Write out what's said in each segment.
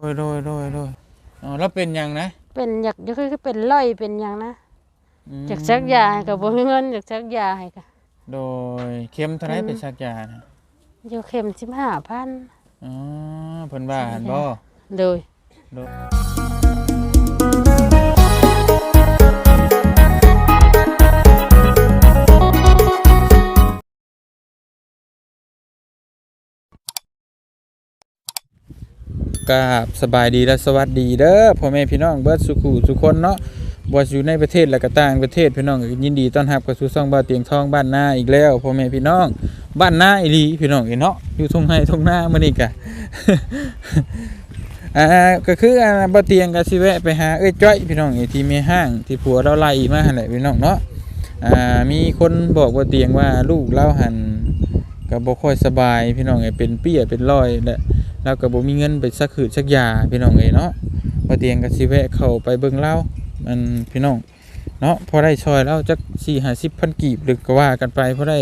โดยโดยโดยโดยอ๋อแล้วเป็นหยังนะเป็นอยากจะคือเป็นร้อยเป็นหยังนะอืมอยากชักยาให้ก็บ่มีเงินอยากชักยาให้ก็โดยเข็มเท่าไหรอืม เป็นชักยานะอยู่เข็ม15,000อ๋อเพิ่นว่าหั่นบ่โดยโดย กราบสบายดีและสวัสดีเด้อพ่อแม่พี่น้องเบิร์ดสุขุสุคนเนาะบ่ว่าอยู่ในประเทศและก็ต่างประเทศพี่น้องยินดีต้อนรับเข้าสู่ช่องบ้านเตียงทองบ้านนาอีกแล้วพ่อแม่พี่น้อง บ้านนาอีหลีพี่น้องเอ้ยเนาะอยู่ทุ่งไร่ทุ่งนามื้อนี้กะอ่าก็คืออ่าบ่เตียงก็สิแวะไปหาเอ้ยจ้อยพี่น้องไอ้ที่มีห้างที่ผัวเราไล่มาหั่นแหละพี่น้องเนาะอ่ามีคนบอกบ่เตียงว่าลูกเราหันก็บ่ค่อยสบายพี่น้องเอ้เป็นเปี้ยเป็นรอยและ เราก็บ่มีเงินไปสักขืดสักยาพี่น้องเอ้ยเนาะบ่เตียงก็สิแวะเข้าไปเบิ่งเรามันพี่น้องเนาะพอได้ช่วยเราจัก4 50พันกีบหรือก็ว่ากันไปพอได้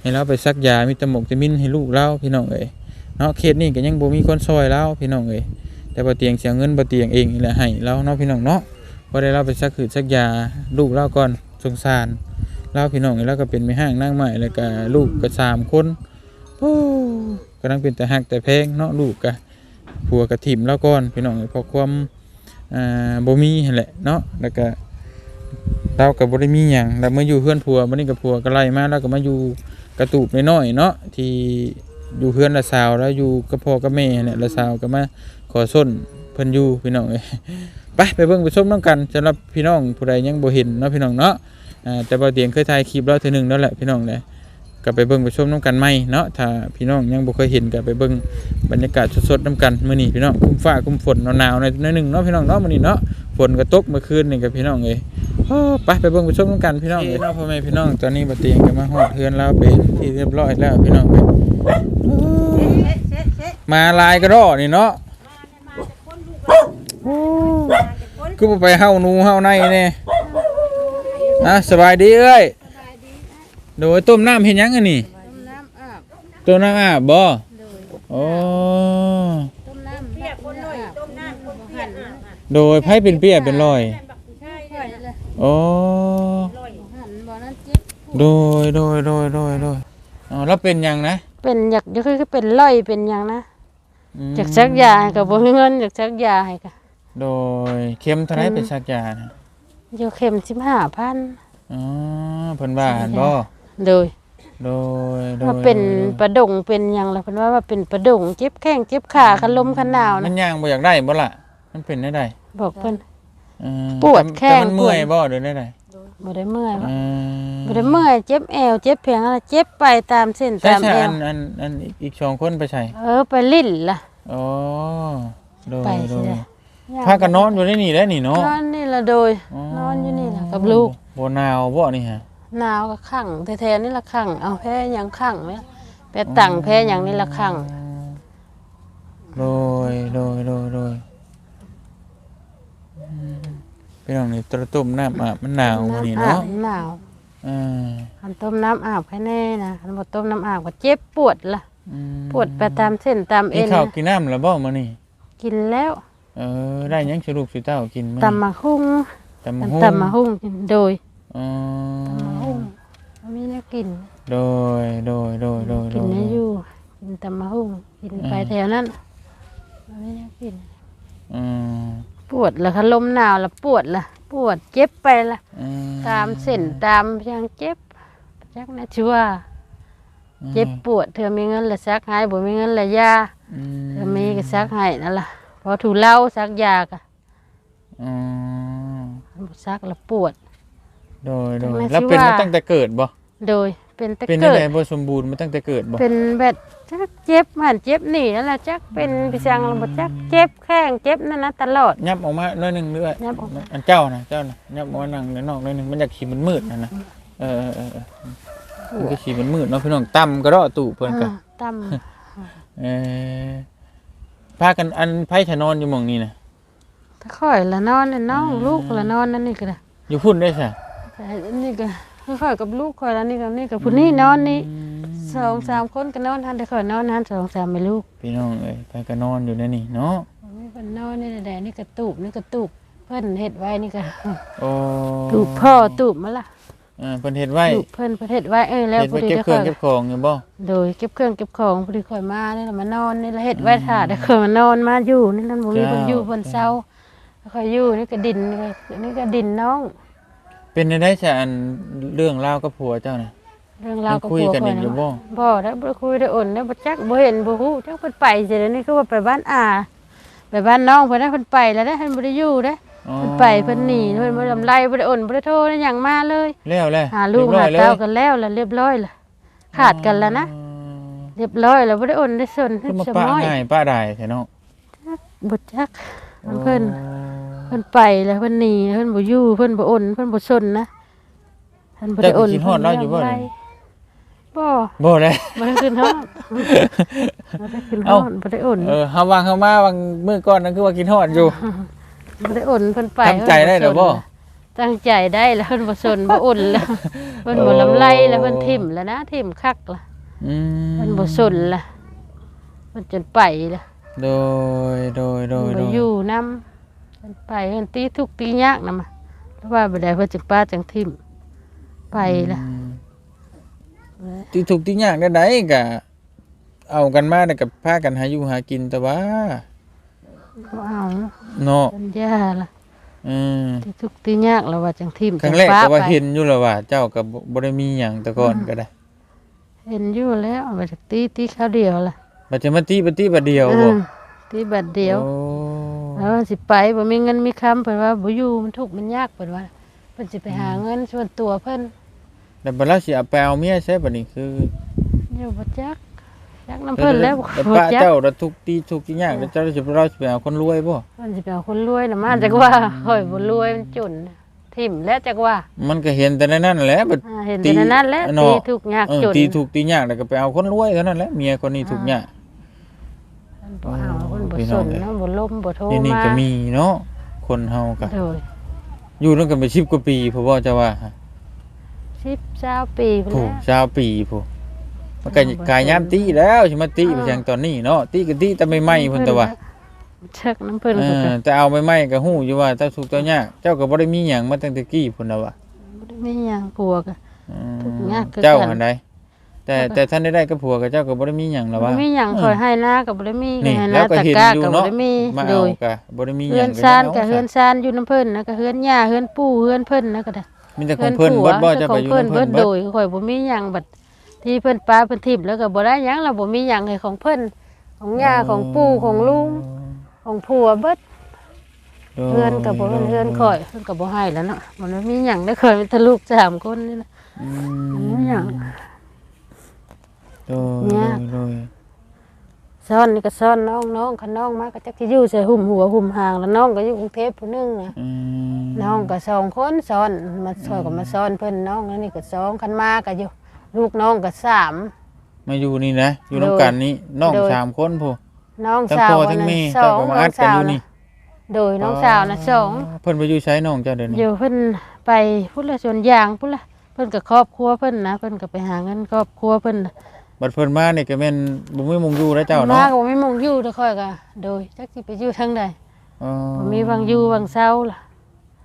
ให้เราไปซักยามีตะหมกตะมินให้ลูกเราพี่น้องเอ้ยเนาะเคสนี้ก็ยังบ่มีคนช่วยเราพี่น้องเอ้ยแต่บ่เตียงเสียเงินบ่เตียงเองนี่แหละให้เราเนาะพี่น้องเนาะบ่ได้เราไปซักคือซักยาลูกเราก่อนสงสารเราพี่น้องนี่เราก็เป็นแม่ห้างนางใหม่แล้วก็ลูกก็สามคนโอ้ กำลังเป็นแต่ฮักแต่แพงเนาะลูกก็ผัวก็ถิ่มเราก่อนพี่น้องเพราะความอ่าบ่มีแหละเนาะแล้วก็เราก็บ่ได้มีหยังแล้วมาออยู่เพื่อนผัวบัดนี้ก็ผัวก็ไล่มาแล้วก็มาอยู่กระตูบน้อยเนาะที่อยู่เพื่อนละสาวแล้วอยู่กับพ่อกับแม่เนี่ยละสาวก็มาขอส้นเพิ่นอยู่พี่น้องเอ้ยไปไปเบิ่งไปชมน้ำกันสำหรับพี่น้องผู้ใดยังบ่เห็นเนาะพี่น้องเนาะแต่บ่าเตียงเคยถ่ายคลิปแล้วเทื่อหนึงแล้วแหละพี่น้องเลย ก็ไปเบิ่งไปชมน้ำกันใหมเนาะถ้าพี่น้องยังบ่เคยเห็นก็ไปเบิ่งบรรยากาศสดๆน้ำกันมื้อนี้พี่น้องคุ้มฟ้าคุ้มฝนหนาวๆหน่อยหน่อยหนึงเนาะพี่น้องเนาะมื้อนี้เนาะฝนก็ตกเมื่อคืนนี่กับพี่น้องเอ้ยไปไปเบิ่งไปชมน้ำกันพี่น้องเอ้ยเนาะพ่อแม่พี่น้องตอนนี้บ่าเตียงก็มาฮอดเฮือนแล้วเป็นที่เรียบร้อยแล้วพี่น้องมาลายกระดอนี่เนาะคือไปเฮาหนูเฮาในแน่อะสบายดีเอ้ย โดยต้มน้ำเห็นยังอันนี้ต้มน้ำอาบต้มน้ำอาบบ่โดยโอ้ต้มน้ำเปียกคนหน่อยต้มน้ำบ่หั่นโดยไผเป็นเปียเป็นรอยใช่ค่อยเลยโอ้บ่หั่นบ่นั้นเจ็บโดยโดยโดยโดยโดยอ๋อแล้วเป็นหยังนะ เป็นอยากจะคือเป็นร้อยเป็นหยังนะมอยากชักยาให้ก็บ่มีเงินอยากชักยาให้ก็โดยเข็มเท่าไหรอืมเป็นชักยานะอยู่เข็ม15,000อ๋อเพิ่นว่าหั่นบ่ โดยโดยโดยว่าเป็นโดยประดงเป็นหยังล่ะเพิ่นว่าว่าเป็นประดงเจ็บแข้งเจ็บขาคันลมคันหนาวมันะนย่างบ่อยากได้บ่ล่ะมันเป็นได้ไดบอกเพิ่น เออปวดต่แข้งต่มันเมื่อยปวดบ่หรือได้ไดบ่ได้เมื่อยเอวะอบ่ได้เมื่อยเจ็บแอวเจ็บเพียงอะไรเจ็บไปตามเส้นใช่ตามใช่แออัวนอันอันอีกสองคนไปใช่เออไปลิ้นล่ะ อ๋อโดยไปโดสิยได้ พากันนอนอยู่ในนี่แล้วนี่เนาะนอนนี่ละโดย นอนอยู่นี่ล่ะกับลูกบ่หนาวบ่นี่ฮะ หนาวก็ขังแท้ๆนี่ละขังเอาแพ้หยังขังไว้ไปตั้งแพ้หยังนี่ละขังโดยโดยโดยโดยอืมพี่น้องนี่ตระตุ่มน้ำอาบมันหนาวมื้อนี่น้ำอาเนาะบหนาวอ่าคันต้มน้ำอาบแค่แน่นะคันบ่ต้มน้ำอาบก็เจ็บปวดล่ะอืมปวดไปตามเส้นตามกิเอ็นนข้าวนะกินน้ำแล้วบ่มื้อนี้กินแล้ว เออ ได้หยังสิลูกสิเต้ากินมื้อตำมาหุ้งตำมะฮุ่งตำมาหุ้งกินโดยอ๋อตำ มาหุ้งมีแนวกินโดยโดยโดยโดยโดกินยให้อยู่กินตำมาหุ้งกินไปอ่าแถวนั้นมีแนวกิน อืมปวดละคันลมหนาวละปวดละปวดเจ็บไปละอืมตามเส้นตามยังเจ็บจักนะชัวาเจ็บปวด เธอมีเงินละซักให้บ่มีเงินละยาอืมเธอมีก็ซักให้นั่นล่ะพอถูเหล้าซักยากะอ๋อบ่ซักละปวด โดยโดยแม่แล้วชื่อเป็นมาว่าตั้งแต่เกิดบ่ โดยเป็นแต่เป็นเกิอะไรดบ่สมบูรณ์มาตั้งแต่เกิดบ่เป็นแบบจักเจ็บหันเจ็บนี่นั่นล่ะจักเป็นพิชังบ่จักเจ็บแข้งเจ็บนั่นนะตลอด ยับออกมาหน้อยหนึงเรื่อยยับออกมา อันเจ้านะเจ้านะยับออกมานั่งในนอกหน้อยหนึงมันอยากขี่มันมืดนะนะเออเออเออเออมันก็ขี่มันมืดเนาะพี่น้องต่ำก็รอตู่เพิ่นก็อ่าตั้มเออพากันอันไผถนอนอยู่หม่องนี้นะถ้าค่อยละนอนน่ะน้องลูกละนอนนั่นนี่ก็ได้อยู่พุ่นได้ซะแต่อันนี่ก็ ค่อยๆกับลูกค่อยแล้วนี่กับนี่กับผู้นี้นอนนี่สองสามคนก็นอนทันแต่ค่อยนอนทันสองสามไม่ลูกพี่น้องเอ้ยไปก็นอนอยู่ในนี่เนาะมีคนนอนี่กระตูบนี่กระตูบเพิ่นเฮ็ดไว้นี่ก็โอ้ตูบพ่อตูบมาละเออเพิ่นเฮ็ดไว้ตูบเพิ่นเพิ่นเฮ็ดไว้เออแล้วเฮ็ดพอไว้ดีเก็บได้เครื่ค่องอยเก็บของอยู่บ่โดยเก็บเครื่องเก็บของพอดีค่อยมานี่แหละมานอนนี่ละเฮ็ดไว้ท่าได้ค่อยมานอนมาอยู่นี่นั่นบ่มีเพิ่นอยู่เพิ่นเซาค่อยอยู่นี่ก็ดินนี่ก็นี่ก็ดินน้อง เป็นได้ได้จ้ะอันเรื่องราวกับผัวเจ้าน่ะเรื่องราวกับคุยผัวกันข่อีอยกอยู่นะบ่ บ่ได้บ่ได้คุยได้อ่อนได้บ่จักบ่เห็นบ่ฮู้จักเพิ่นไปสิเดี๋ยวนี้คือว่าไปบ้านอาไปบ้านน้องเพิ่นได้เพิ่นไปแล้วได้เพิ่นบ่ได้อยู่เด้อ๋อเพิ่นไปเพิ่นหนีเพิ่นบ่ได้ลำไรบ่ได้อ่อนบ่ได้โทรได้หยังมาเลย แล้วแหละหาลูกเรียบร้หาอยเลยเต้ากันแล้วแล้วเรียบร้อยแล้วขาดกันแล้วนะอ๋อเรียบร้อยแล้วบ่ได้อ่อนได้สนคือมาสป้าม้อยง่ายป้าได้แท้เนาะบ่จักเพิ่น เพิ่นไปแล้วเพิ่นหนีเพิ่นบ่อยู่เพิ่นบ่อ่อนเพิ่นบ่สนนะเพิ่นบ่ได้อ่อนเจ้าก็คิดฮอดเราอยู่บ่เพิ่นนี่บ่บ่เลย บ่ได้ขึ้นฮอดบ่ได้ขึ้นฮเอ้า อดบ่ได้อ่อนเออเฮาวางเฮามาบางมื้อก่อนนั่นคือว่ากินฮอดอยู่ บ่ได้อ่อนเพิ่นไปตั้งใจได้เหรอบ่ ตั้งใจได้แล้วเพิ่นบ่สนบ่อ่อนแล้วเพิ่นบ่ลำไรแล้วเพิ่นทิ่มแล้วนะทิ่มคักล่ะอืมมันบ่สนล่ะมันจนไปล่ะโดยโดยโดยมันโดบ่ยอยู่นำมั นไปมันตีทุกข์ตียากนำมาเพราะว่าบ่ได้เพิ่นจึงป้าจังทิ่มไปล่ะอืมที่ถูกที่ยากได้ไดก็เอากันมาแล้วก็พากันหาอยู่หากินแต่ว่าบ่เอาเนาะสัญญาล่ะอืมตีทุกข์ตียากแล้วว่าจังทิ่มครั้งแรกจัก็ว่าไปเห็นอยู่แล้วว่า เจ้าก็บ่บ่ได้มีหยังแต่ก่อนก็ได้ เห็นอยู่แล้วว่าจักตีตีข้าวเดียวล่ะบัดจะมาตีบัดตีบัดเดียวบ่อืมตีบัดเดียวโอ้แล้วมันสิไปบ่มีเงินมีคำเพิ่นว่าบ่อยู่มันทุกข์มันยากเพิ่นว่าเพิ่นสิไปหาเงินส่วนตัวเพิ่นแล้วบัดเราสิเอาไปเอาเมียใช่บัดนี้คืออยู่บ่จักจักน้ำเพิ่นแล้วแล้วบ่ป้าจักเจ้าแล้วทุกตีทุกที่ยากแล้วเจ้าสิเราสิไปเอาคนรวยบ่มันสิไปเอาคนรวยน่ะมาจักว่าข่อยบ่รวยมันจนทิ่มแล้วจักว่า มันก็เห็นแต่ในนั้นแหละบัดอ่าเห็นแต่ในนั้นแหละเนาะตีทุกข์ยากเออจนตีถูกตียากแล้วก็ไปเอาคนรวยเท่านั้นแหละเมียคนนี้ถูกยาก มันบ่เอา คนบ่พี่สน้องนเอ้ยเนาะบ่ล้มบ่โทรนี่นี่มาก็มีเนาะคนเฮาก็โดยอยู่นำกันไป10กว่าปีพ่อบ่จะว่า10 20ปีพุ่นผู้แล้วชาวปีผู้มันก็บ่กายยามตีแล้วสิมาตีอ่าไปจังตอนนี้เนาะตีก็ตีแต่ไม่ไหม้เพิ่นแต่ว่าเชิกน้ำเพิ่นเอก็อก็แต่เอาไม่ไหม้ก็ฮู้อยู่ว่าเจ้าทุกข์เจ้ายากเจ้าก็บ่ได้มีหยังมาตั้งแต่กี้พุ่นน่ะว่าบ่ได้มีหยังผัวก็ อืทุกข์ยากคือเจ้ากันหันใด แต่แต่ท่านได้ได้กับผัวกับเจ้าก็บ่ได้มีหยังหรอบ่วะมีหยังคอยให้นาก็บ่ได้มีนี่ให้แล้นาวก็ตะเห็นกร้าอยู่ก็บ่เนาะได้มีมาโดเอายก็บ่ได้มีหเฮืยัองนก็ซานยังก็เอาเฮือนซานอยู่น้ำเพิ่นนะก็เฮือนย่าเฮือนปู่เฮือนเพิ่นนะก็ได้มีแต่ของเพิ่นเบิดบ่จะไปอยู่เพิ่นนำเบิเพิ่ดนโดเบิดยข่อยบ่มีหยังบัดที่เพิ่นป้าเพิ่นทิพย์แล้วก็บ่ได้หยังเราบ่มีหยังให้ของเพิ่นของย่าของปู่ของลุงของผัวเบิดเฮือนก็บ่เฮือนเฮือนข่อยเพิ่นก็บ่ให้แล้วเนาะมันไม่มีหยังได้ข่อยมีแต่ลูกสามคนนี่นะอืมันมีหยัง โดยเนี่ยโดยซ่อนนี่ก็ซ่อนน้องน้องคันน้องมาก็จักสิอยู่ใส่หุ่มหัวหุ่มหางแล้วน้องก็อยู่กรุงเทพผู้หนึงนะอืมน้องก็สองคนซ้อนมาช่วยก็มาซ้อนเพิ่นน้องนั่นนี่ก็สองคันมาก็อยู่ ลูกน้องก็สาม มาอยู่นี่นะ อยู่นํกันนี่น้องโดย สามคนผู้น้องทั้งสาวพ่อทั้งน่ะแม่สเจ้าองก็มาน้ออังดกันสาอวยู่นี่น่ะโดยน้องสาวน่ะสองเพิ่นไปอยู่ใช้น้องเจ้าเดี๋ยวนี้อยู่เพิ่นไปพุ่นละสวนยางพุ่นละเพิ่นกับครอบครัวเพิ่นนะเพิ่นก็ไปหาเงินครอบครัวเพิ่นน่ะ บัดเพิ่นมานี่ก็แม่นบ่มีหมองอยู่แล้วเจ้ามาเนาะก็บ่มีหมองอยู่เด้อค่อยก็โดยจักสิไปอยู่ทางใดอ๋อบ่มีวังอยู่วังเศร้าล่ะ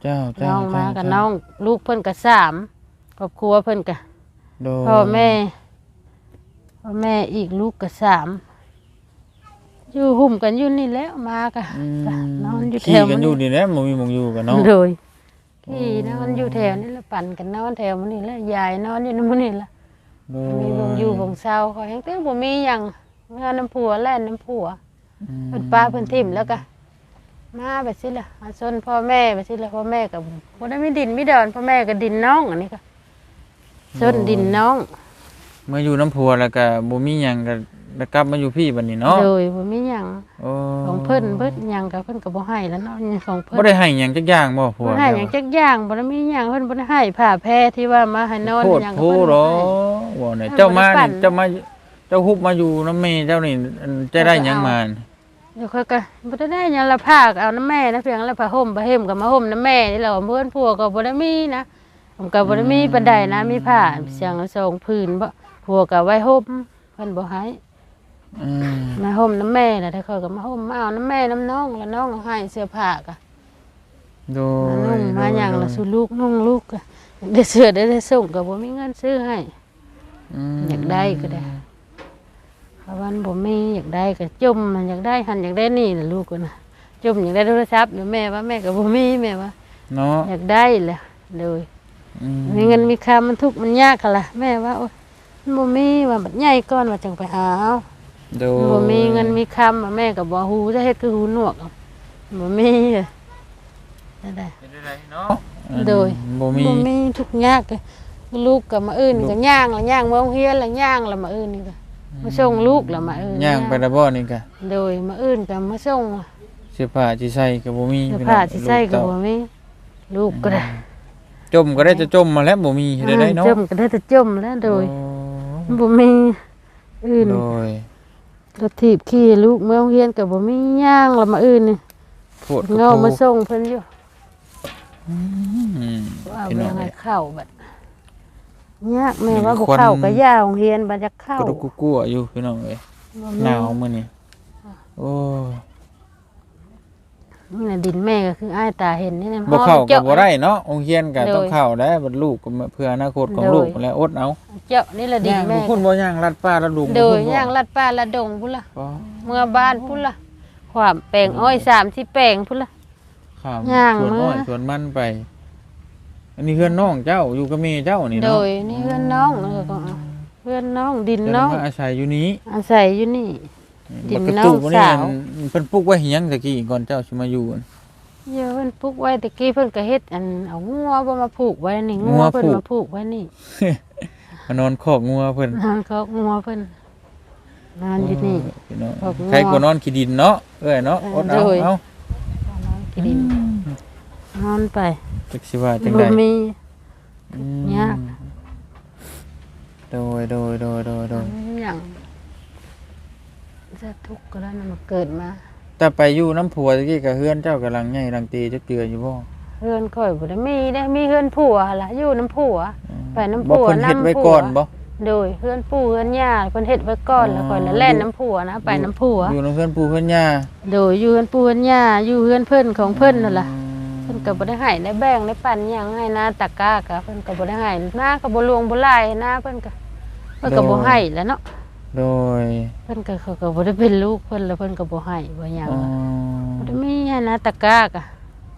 เจ้าเจ้าน้องมาเจ้กับเจ้น้องลูกเพิ่นก็สามครอบครัวเพิ่นก็โดยพ่อแม่พ่อแม่อีกลูกก็สามอยู่หุ่มกันอยู่นี่แหล้วมาก็อืมนอนอยู่แถขี่วกันมันอยู่นี่แหละบ่มีหมองอยู่กันเนาะ โดยที่นอนอยู่แถวนี่แหละปั่นกันนอนแถวมันนี่แหละยายนอนอยู่นำมันนี่แหละ โดมีวงอยู่วงเศร้าขอยยังเต้บ่มีหยังเงินน้ำผัวแล่นน้ำผัวอืมเพิ่นป้าเพิ่นทิ่มแล้วก็มาไปสิล่ะมาซนพ่อแม่ไปสิล่ะพ่อแม่ก็บ่ได้มีดินมีดอนพ่อแม่ก็ดินน้องอันนี้ก็ซนดินน้อง เมื่ออยู่น้ำพัวแล้วก็บ่มีหยังก็ แล้วกลับมาอยู่พี่บัดนี้เนาะโดยบ่มีหยังโอ้ของเพิ่นเบิดหยังก็เพิ่นก็บ่ให้แล้วเนาะหยังของเพิ่นบ่ได้ให้หยังจักอย่างบ่ผัวบ่ให้หยังจักอย่างบ่ได้มีหยังเพิ่นบ่ได้ให้ผ้าแพรที่ว่ามาให้นอนโคตรหยังโพก็เพิ่นหรบ่อให้บ่เนี่ยให้เจ้ามาบ่ได้ปั่นี่นเจ้ามาเจ้าฮุบมาอยู่น้ำแม่เจ้านี่อันจะได้หยังมาเดี๋ยวค่อยก็บ่ได้ได้หยังละผ้าก็เอาน้ำแม่นะเพียงละผ้าห่มผ้าเห่มก็มาห่มน้ำแม่นี่แหละเพื่อนผัวก็บ่ได้มีนะผมก็บ่ได้มีปานใดนะมีผ้าเสียงละสองผืนบ่ผัวก็ไว้ห่มเพิ่นบ่ให้ อืมมาห่มน้ำแม่น่ะได้เขาก็มาห่มมาเอาน้ำแม่น้ำน้องแล้วน้องเอาให้เสื้อผ้าก็โดมานุ่ยงมาหยังโดละสู่ลูกนุ่งลูกก็ได้เสื้อได้ได้ส่งก็บ่มีเงินซื้อให้ มอยากได้ก็ได้ เพราะวันบ่มีอยากได้ก็จมมันอยากได้หันอยากได้นี่น่ะลูกก็น่ะจมอยากได้โทรศัพท์เดี๋ยวแม่ว่าแม่ก็บ่มีแม่ว่า เนาะอยากได้แหละเลยอืมมีเงินมีค่ามันทุกข์มันยากกันล่ะแม่ว่าโอ๊ยมันบ่มีว่าบัดใหญ่ก่อนว่าจังไปหาเอา โดมันยบ่มีเงินมีคำว่าแม่ก็บ่ฮู้จะเฮ็ดคือหูหนวกเอาบ่มีอะนั่นแหละ เป็นได้ไรเนาะโดย บ่มี บ่มีทุกข์ยากเลยลูกก็มาอื่นก็ย่างละย่างเมืองเฮียนละย่างละมาอื่นนี่ก็มาส่งลูกละมาอื่นย่างไปแล้วบ่นี่ก็โดยมาอื่นก็มาส่งเสื้อผ้าที่ใส่ก็บ่มีเสื้อพี่น้ผ้าองที่ใส่ก็ลูบ่มีลูกก็ได้จมก็ได้จะจมมาแล้วบ่มีเฮ็ดได้ไรเนาะจมก็ได้แต่จมแล้วโดยโอ้บ่มีอื่นโดย รถถีบขี่ลูกเมืองเฮียนก็บ่มีย่างละมาอื่นนี่โพดเงามาส่งเพิ่นอยู่อืมว่าพี่เมืน้อองงให้เอ้ยเข้าบัดยากแม่ว่าบ่ควันเข้าก็ย่าโรงเรียนบัดจะเข้ากระดุกกุกัวอยู่พี่น้องเอ้ยบ่หนาวมื้อนี้โอ้ยนี่น่ะดินแม่ก็คืออ้ายตาเห็นนี่นะบ่เข้าก็เจาะบ่ได้เนาะโรงเรียนก็โดยต้องเข้าได้บัดลูกก็เพื่ออนาคตของโดยลูกแล้วอดเอา เจาะนี่ละดินย่างแม่บ่คุณบ่ย่างลัดป้าลัดลุงโดยบ่คุณบ่ย่างลัดป้าลัดดงพุ่นล่ะบ่เมื่อบ้านพุ่นล่ะความแปลงอ้อยสามที่แปลงพุ่นล่ะข้ามย่างสวนอ้อยมา สวนมันไป อันนี้เพื่อนน้องเจ้าอยู่กับแม่เจ้านี่โดเนาะยนี่เพื่อนน้องเออก็เอาเพื่อนน้องดินแต่น้องมาอาศัยอยู่นี้อาศัยอยู่นี่ ดินบักกระน้องตุกบ่นี่สาว มันเพิ่นปลูกไว้เฮียงตะกี้ก่อนเจ้าสิมาอยู่อั่นเยอะเพิ่นปลูกไว้ตะกี้เพิ่นก็เฮ็ดอันเอางัวบ่มาผูกไว้นี่งังัววเพิ่นผูก มาผูกไว้นี่ มานอนคอกงัวเพิ่นนอนเขางัวเพิ่นนอนอยู่นี่พี่น้องคอกงัวใครกว่านอนขี้ดินเนาะเอ้ยเนาะอดเอาโดยเอานอนกินดินนอนไปจักสิว่าจังบ่ได๋มีอืมยากโดยโดยโดยโดยโดยอย่างจะทุกข์ก็แล้วนะมันเกิดมาแต่ไปอยู่น้ำผัวตะกี้ก็เฮือนเจ้ากำลังใหญ่กำลังตีจักเตืออยู่บ่ เฮือนข่อยบ่ได้มีได้มีเฮือนผัวหั่นล่ะอยู่น้ำผัว ไปน้ำผัวบ่เพิ่นเฮ็ดไว้น้ำผัวก่อนบ่ โดยเฮือนปู่เฮือนย่าเพิ่นเฮ็ดไว้ก่อนแล้วข่อยละแล่นน้ำผัวนะไปน้ำผัว อยู่น้ำเพื่อนปู่เพื่อนย่าโดยอยู่เฮือนปู่เฮือนย่าอยู่เฮือนเพิ่นของเพิ่นนั่นล่ะ เพิ่นก็บ่ได้ให้ได้แบ่งได้ปันหยังให้นาตะกร้ากะเพิ่นก็บ่ได้ให้นาก็บ่ลวงบ่ลายนาเพิ่นก็เพิ่นก็บ่ให้แหล้วเนาะโดยเพิ่นก็เขาก็บ่ได้เป็นลูกเพิ่นแล้วเพิ่นก็บ่ให้บ่หยังอ๋อบ่ได้มีให้นาตะกร้ากะ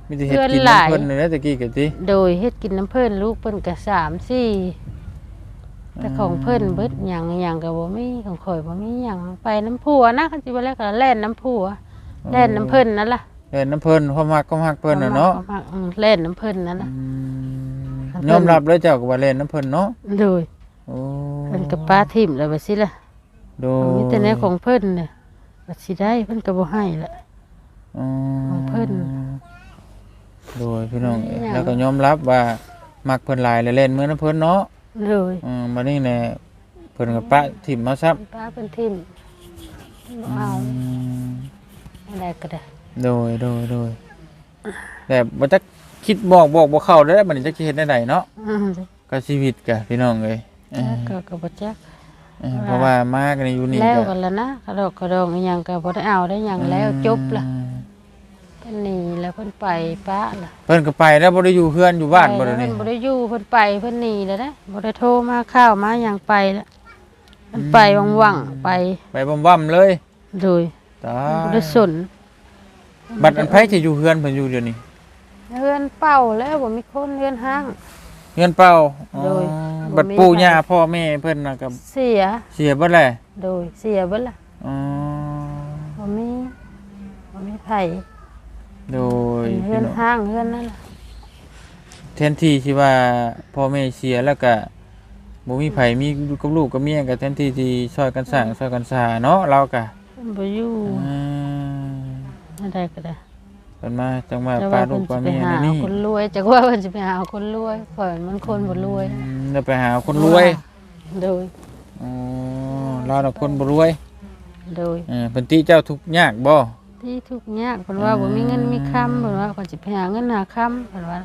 มีแต่เฮ็ดกินเพื่อนหลายน้ำเพิ่นนี่แหละตะกี้ก็ติโดยเฮ็ดกินน้ำเพิ่นลูกเพิ่นก็สามสี่แต่ของเพิ่นเบิดหยังหยังก็บ่มีของข่อยบ่มีหยังไปน้ำผัวนะคันสิว่าแล้วก็แล่นน้ำผัวแล่นน้ำเพิ่นนั่นล่ะเล่นน้ำเพิ่นความมักความฮักเพิ่นน่ะเนาะอืมแล่นน้ำเพิ่นนั่นล่ะอืมเพิ่นยอมรับเลยเจ้าก็ว่าเล่นน้ำเพิ่นเนาะโดยโอ้เพิ่นก็ป้าทิ่มแล้วว่าสิล่ะโดมีแต่แนวของเพิ่นเนี่ยบัดสิได้เพิ่นก็บ่ให้ละอ๋อของเพิ่น โดยพี่น้องเอ้ยอย่างแล้วก็ยอมรับว่ามักเพิ่นหลายแล้วเล่นเหมือนน้ำเพิ่นเนาะเลยอืมบัดนี้แหละเพิ่นก็ปะถิ่มมาซับป้าเพิ่นทิ่มบ่เอาอืมอะไรก็ได้โดยโดยโดยแต่บ่จักคิดบอกบอกบ่เข้าได้อบัดนี้จักสิเฮ็ดได้ใดเนาะอืมก็ชีวิตกะพี่น้องเอ้ยเออก็ก็บ่จักเออเพราะว่ามากันอยู่นี่แล้วก็กันแล้วนะกระดอกกระดองอีหยังก็บ่ได้เอาได้หยังแล้วจบละอืมเพิ่นหนีแล้วเพิ่นไปป้าล่ะเพิ่นก็ไปแล้วบ่ได้อยู่เพื่อนอยู่บ้านบ่ไปได้แล้วนี่เพิ่นบ่ได้อยู่เพิ่นไปเพิ่นหนีแล้วนะบ่ได้โทรมาข้าวมาหยังไปแล้วเพิ่นไปว่างๆไปไปบ่ำๆเลยโดยตาบ่ยได้สนบัดอันไผจะอยู่เพื่อนเพิ่นอยู่เดี๋ยวนี้เฮือนเป่าแล้วบ่มีคนเฮือนห้างเงินเปล่าอ๋อโดยบัดบ่มีปู่ไผย่าพ่อแม่เพิ่นน่ะก็เสียเสียเบิดแหละโดยเสียเบิดล่ะอ๋อบ่มีบ่มีไผ โดยเฮืพี่อนน้องห้างเฮือนนั่นล่ะแทนที่ที่ว่าพ่อแม่เสียแล้วก็บ่มีไผมีอยู่กับลูกกับเมียก็แทนที่ที่ช่วยกันสร้างช่วยกันสร้างเนาะเราก็เพิ่นบ่อยู่อืมอะไรก็ได้เพิ่นมาจังมาแต่ปลาว่าลูเพิ่กนปลาสิไปเมียหาในนี่คนรวยจักว่าเพิ่นสิไปหาคนรวยข่อยมันคนบ่รวย อืมแล้วไปหาคนรวยโดย อ๋อเราน่ะคนบ่รวยโดยเออเพิ่นติเจ้าทุกข์ยากบ่ ที่ทุกข์ยากเพิ่นว่าบ่มีเงินมีคำเพิ่นว่าเพิ่นสิไปหาเงินหาคำเพิ่นว่า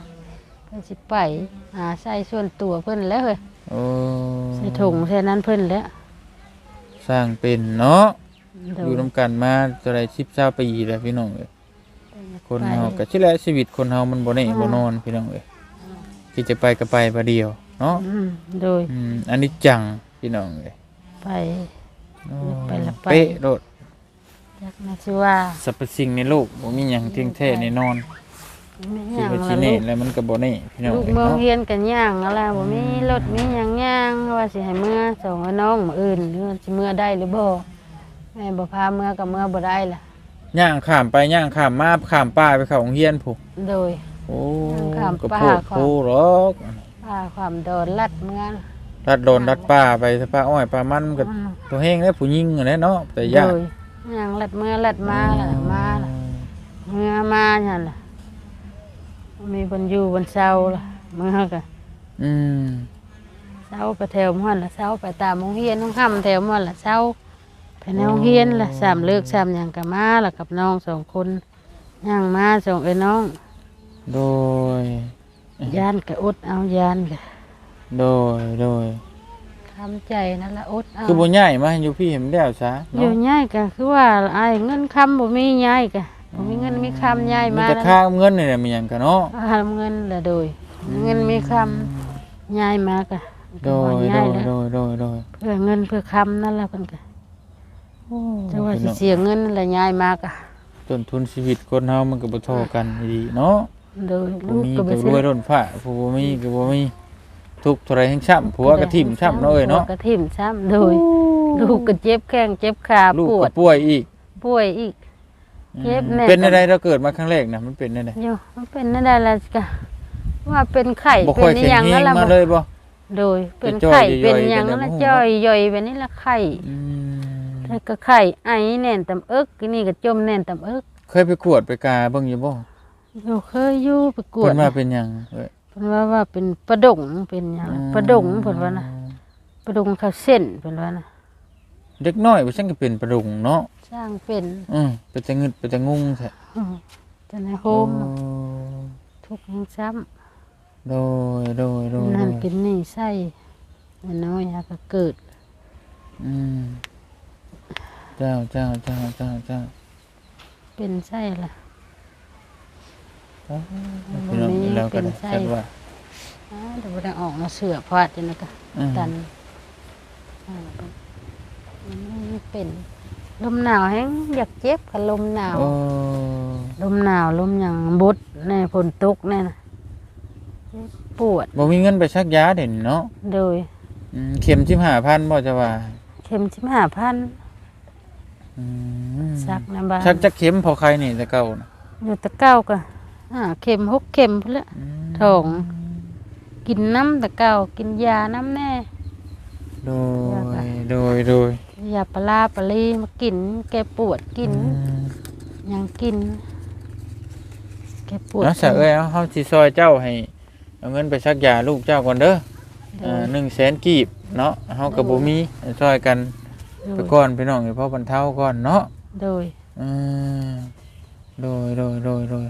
เพิ่นสิไปหาใช้ส่วนตัวเพิ่นแล้วเฮ้ยโอ้ใส่ถุงใส่นั้นเพิ่นแล้วสร้างเป็นเนาะโดอยู่นํกันมาเท่าไร10 20ปีแล้วพี่น้องเอ้ยคนเฮาก็สิแหละชีวิตคนเฮามันบ่แน่บ่นอนพี่น้องเอ้ยที่จะไปก็ไปประเดียวเนาะอืมโดยอืมอันนี้จังพี่น้องเอ้ยไปโอ้ไปละไปเป๊ะโลด จักนะสิว่าสรรพสิ่งในโลกบ่มีหยังเที่ยงแท้แน่นอนไม่สิย่างว่าสิละแน่ลูกแล้วมันก็บ่แน่พี่น้องลูกเอ้ยเมืองเนาะเฮียนกันย่างอะไรบ่มีรถมีหยังย่างว่าสิให้เมื่อส่งให้น้องมื้ออื่นหรือว่าสิเมื่อได้หรือบ่แม่บ่พาเมื่อก็เมื่อบ่ได้ล่ะ ย่างข้ามไปย่างข้ามมาข้ามป่าไปเข้าโรงเรียนพุโดย โอ้ย่างข้ามก็ป่าโพดข้าม โพหรอกพาความโดนลัดเมื่อ รัดโดนรัดป่าไปถ้าป่าอ้อยป่ามันก็อืม ตัวแห้งแล้วผู้หญิงนั่นแหละเนาะแต่โดยาก ยย่างลัดเมื่อลัดมาล่ะมาล่ะเมื่อมาหั่นล่ะมีบนอยู่บนเสาล่ะเมื่อก็อืมเสาไปแถวมันล่ะเสาไปตามโรงเรียนโรงห้ำแถวมันล่ะเสาไปในโรงเรียนล่ะสามเลิกสามหยังกับมาล่ะกับน้องสองคนย่างมาส่งไอ้น้อง โดยยานก็อดเอายานก็โดย โดย ทำใจนั่นละอดเอาคือบ่ใหญ่มาอยู่พี่เห็นแล้วซะอเนาะยู่ง่ายก็คือว่าไอ้ายเงินคำบ่มีง่ายก็บ่มีเงินมีคำง่ายมันมาจะค่าเงินนี่แหละมีหยังกันเนาะ หาเงินละโดย เงินมีคำง่ายมาก็โดยโดง่ายยแล้วโดยโดยโดยเพื่อเงินเพื่อคำนั่นละเพิ่นก็โอ้จะว่าพี่สิน้องเสียเงินนั่นละง่ายมากอะต้นทุนชีวิตคนเฮามันก็บ่เท่ากันดีเนาะโดยผู้ลูกมีก็ไปก็รซื้อวยล้นฟ้าผู้บ่มีก็บ่มี ทุกข์เท่าไรแห่งช้ำผัวก็ทิ่มช้ำเนาะเอ้ยเนาะผัวกระทิ่มช้ำโดยลูกก็เจ็บแข้งเจ็บขาลูกปวก็ดป่วยอีกป่วยอีก เจ็บแน่ เป็นอะไรเราเกิดมาครั้งแรกนะมันเป็นอะไรโยมันเป็นนั่นได้ละกะว่าเป็นไข่บ่เป็ค่อยนอแข็งหย่างแรนั่นงละมาบ่เลยบ่ โดย เป็นจะจ้อยไข่ย่เป็อนยๆอย่างนั้นแต่ละบ่ฮู้จ้อยย่อยแบบนี้ละไข่อืมถ้าก็ไข่ไอแน่นตำเอิกนี่ก็จมแน่นตำเอิกเคยไปกวดไปกาเบิ่งอยู่บ่อยู่เคยอยู่ไปกวเพิ่ดนว่าเป็นหยังเอ้ย เพิ่นว่าว่าเป็นประดงเป็นหยังประดงเพิ่นว่านะประดงข้าวเส้นเพิ่นว่านะเด็กน้อยบ่ซั่นก็เป็นประดุงเนาะสร้างเป็นอือเป็นแต่งึดเป็นแต่งงแท้อืมจะในโฮมโอ้ทุกข์ยังซ้ำ โดยโดยโดยนั่นโดยกินนี่ไส้น้อยๆฮะก็เกิดอืมเจ้าเจ้าเจ้าเจ้าเจ้าเป็นไส้ละ พี่น้องมีแล้วก็เป็นได้ไส้จัดว่าอ้าวเดี๋ยวบ่ได้ออกมาเสือพาดจังนะก็อืมตันอ่ามันเป็นลมหนาวแฮงอยากเจ็บกับลมหนาวโอ้ลมหนาวลมหยังบุดแน่ฝนตกแน่น่ะปวดบ่มีเงินไปชักยาเด่นเนาะโดยอืมเข็ม15,000บ่จะว่า เข็มชิมหาพันอืมซักนะบ้านชักจักเข็มพอใครนี่แต่เก่านะอยู่ตะเก้าก็ อ่าเข็มหกเข็มพุ่นละมทอง กินน้ำตะเก้ากินยาน้ำแน่ โดยโดยโดยยาปลาร้าปลาลีมากิน แกปวดกินอืมหยังกิน แกปวดเนาะสะเอ้ยเอาเฮาสิซอยเจ้าให้เอาเงินไปชักยาลูกเจ้าก่อนเด้อโดอ่าย100,000กีบเนาะเฮาก็บ่มีซอยกันโดไปยก่อนพี่น้องให้พอบรรเทาก่อนเนาะโดยอืมโดยโดยโดยโดย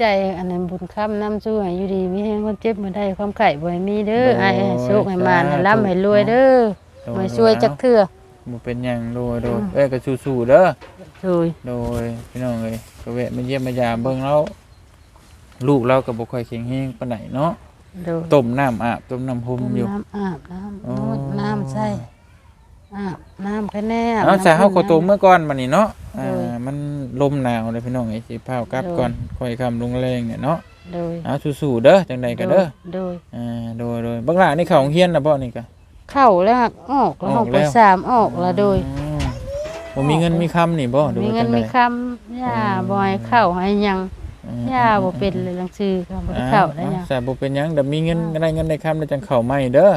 ใจอันนั้นบุญคำน้ำช่วยอยู่ดีมีแห้งความเจ็บมาได้ความไข่บ่ให้มีเด้อไอ้ายให้โชคให้มานให้ร่ำให้รวยเด้อโดยมาช่วยจักเทื่อ บ่เป็นหยังโดยโดยเอ้ยก็สู้ๆเด้อโดยโดยพี่น้องเอ้ยก็แวะมาเยี่ยมมายามเบิ่งแล้วลูกเราก็บ่ค่อยแข็งแรงปานใดเนาะโดยต้มน้ำอาบต้มน้ำห่มอยู่ น้ำอาบน้ำอ๋อนวดน้ำใส่ อาบน้ำแค่แน่เอาใส่เฮาน้ำขอตัวเมื่อก่อนบัดนี้เนาะอ่าโดยมันลมหนาวเลยพี่น้องไอ้สิพาวกลับโดยก่อนค่อยคำลงแรงเนี่ยเนาะโดยเอาสู้ๆเด้อจังใดก็เด้อโดยอ่าโดยโดยบักหลานี่เข้าโรงเรียนน่ะบ่นี่ก็เข้าแล้วหักออกแล้วออออกกแล้ไปวสามออกแล้วโดยอ๋อบ่มีเงินมีคำนี่บ่หรือมีว่าเงิจันงไดมีคำย่าบอยเข้าให้ยังอืมย่าบ่เป็นเลยหนังสือก็บ่ได้อ่าเข้าได้ยังแต่บ่เป็นหยังแต่มีเงินได้เงินได้คำได้จังเข้าใหม่เด้อ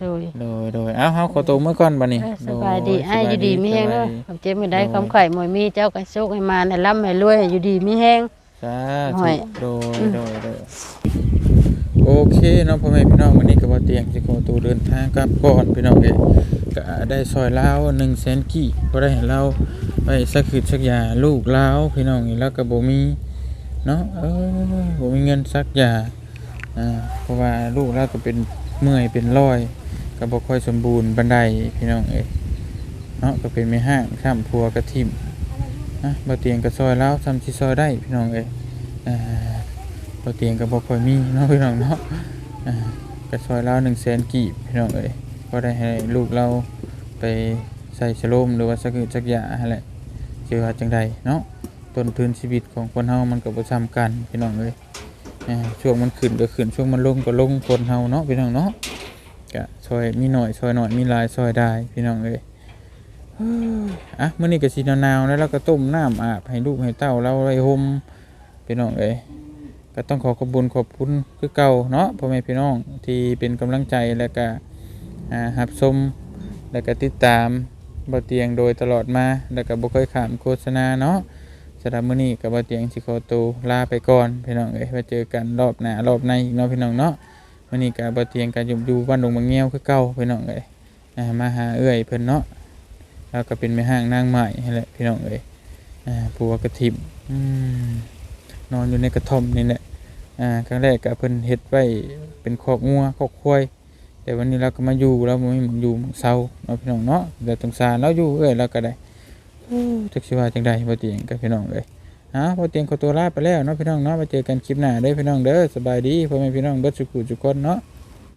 โดย โดยโดยเอาเฮาขอตัวเมื่อก่อนบัดนี้เออสบายดีไอ้อยู่ดีมีแฮงเด้อสบายความเจ็บไม่ได้ความไข่หมวยมีเจ้าก็โชคให้มาให้ร่ำให้รวยให้อยู่ดีมีแฮงสาหน่ธุอย โดยโดยโดยโอเคเนาะพ่อแม่พี่น้องวันนี้ก็บ่เตียงสิขอตัวเดินทางกลับก่อนพี่น้องเอ้ยก็ได้ซอยลาว100,000กี่บ่ได้ให้เราไปสักคืดสักยาลูกลาวพี่น้องนี่แล้วก็บ่มีเนาะเออบ่มีเงินสักยาอ่าเพราะว่าลูกเราก็เป็นเมื่อยเป็นร้อย ก็บ่ค่อยสมบูรณ์บันไดพี่น้องเอ้ยเนาะก็เป็นแม่ห้างข้ามพัวกระทิมนะบ่เตียงก็ซอยแล้วซ้ำสิซอยได้พี่น้องเอ้ยบ่เตียงก็บ่ค่อยมีเนาะพี่น้องเนาะอ่าก็ซอยแล้ว100,000กีบพี่น้องเอ้ยก็ได้ให้ลูกเราไปใส่ชโลมหรือว่าสักสักยางนั่นแหละเจอว่าจังใดเนาะต้นทุนชีวิตของคนเฮามันก็บ่ซ้ำกันพี่น้องเอ้ยช่วงมันขึ้นก็ขึ้นช่วงมันลงก็ลงคนเฮาเนาะพี่น้องเนาะ ก็ซอยมีหน่อยซอยหน่อยมีลายซอยได้พี่น้องเอ้ยอะเมื้อนี้ก็สิหนาวๆแล้วเราก็ต้มน้ำอาบให้ลูกให้เต้าเราไว้ห่มพี่น้องเอ้ยก็ต้องขอขอบคุญขอบคุณคือเก่าเนาะพ่อแม่พี่น้องที่เป็นกำลังใจแล้วก็อ่ารับชมแล้วก็ติดตามบ่เตียงโดยตลอดมาแล้วก็บ่เคยขามโฆษณาเนาะสำหรับมื้อนี้ก็บ่เตียงสิขอตัวลาไปก่อนพี่น้องเอ้ยไว้เจอกันรอบหน้ารอบในอีกเนาะพี่น้องเนาะ วันนี้ก็บ่เตียงกันอยู่อยู่บ้านดงบางเงี้ยวคือเก่าพี่น้องเอ้ยอ่ามาหาเอื้อยเพิ่นเนาะแล้วก็เป็นแม่ห้างนางใหม่ให้แหละพี่น้องเอ้ยอ่าผัวกระทิมอืมนอนอยู่ในกระท่อมนี่แหละอ่าครั้งแรกก็เพิ่นเฮ็ดไว้เป็นคอกงัวคอกควายแต่วันนี้เราก็มาอยู่แล้วบ่มีหม้องอยู่เหม้องเซาเนาะพี่น้องเนาะแต่สงสารเราอยู่เอ้ยเราก็ได้อู้จักสิว่าจังใดบ่เตียงกับพี่น้องเอ้ย อะพอเตียงขอตัวลาไปแล้วเนาะพี่น้องเนาะมาเจอกันคลิปหน้าเด้อพี่น้องเด้อสบายดีพ่อแม่พี่น้องเบิดสุขุจุกคนเนาะ